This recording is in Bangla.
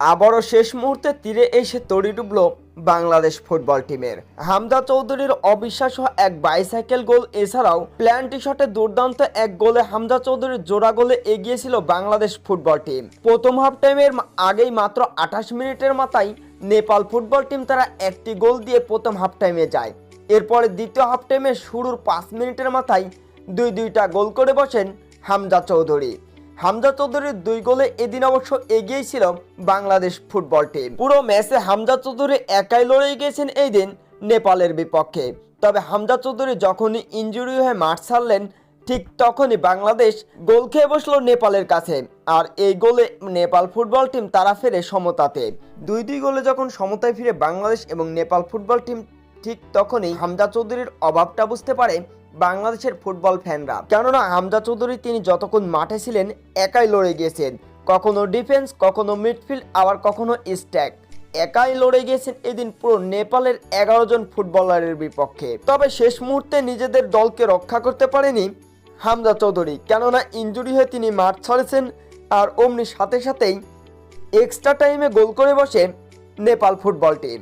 আবারও শেষ মুহূর্তে তীরে এসে তড়ি ডুবল বাংলাদেশ ফুটবল টিমের। হামদা চৌধুরীর অবিশ্বাস্য এক বাইসাইকেল গোল এছাড়াও প্ল্যান্টি শটে দুর্দান্ত এক গোলে হামদা চৌধুরীর জোড়া গোলে এগিয়েছিল বাংলাদেশ ফুটবল টিম। প্রথম হাফ টাইমের আগেই মাত্র আঠাশ মিনিটের মাথায় নেপাল ফুটবল টিম তারা একটি গোল দিয়ে প্রথম হাফ টাইমে যায়। এরপরে দ্বিতীয় হাফ টাইমে শুরুর পাঁচ মিনিটের মাথায় দুই দুইটা গোল করে বসেন হামজা চৌধুরী। হামজা চৌধুরীর দুই গোলে এদিন অবশ্য এগিয়ে ছিল বাংলাদেশ ফুটবল টিম। পুরো ম্যাচে হামজা চৌধুরী একাই লড়ে গিয়েছেন এই দিন নেপালের বিপক্ষে। তবে হামজা চৌধুরী যখনই ইঞ্জুরি হয়ে মাঠ ছাড়লেন, ঠিক তখনই বাংলাদেশ গোল খেয়ে বসল নেপালের কাছে। আর এই গোলে নেপাল ফুটবল টিম তারা ফেরে সমতাতে। দুই দুই গোলে যখন সমতায় ফিরে বাংলাদেশ এবং নেপাল ফুটবল টিম, ঠিক তখনই হামজা চৌধুরীর অভাবটা বুঝতে পারে বাংলাদেশের ফুটবল ফ্যানরা। কেননা হামজা চৌধুরী তিনি যতক্ষণ মাঠে ছিলেন, একাই লড়ে গিয়েছেন। কখনো ডিফেন্স, কখনো মিডফিল্ড, আবার কখনো স্ট্যাক। একাই লড়ে গিয়েছেন এদিন পুরো নেপালের এগারো জন ফুটবলারের বিপক্ষে। তবে শেষ মুহূর্তে নিজেদের দলকে রক্ষা করতে পারেনি হামজা চৌধুরী। কেননা ইঞ্জুরি হয়ে তিনি মাঠ ছাড়েছেন আর অমনি সাথে সাথেই এক্সট্রা টাইমে গোল করে বসে নেপাল ফুটবল টিম।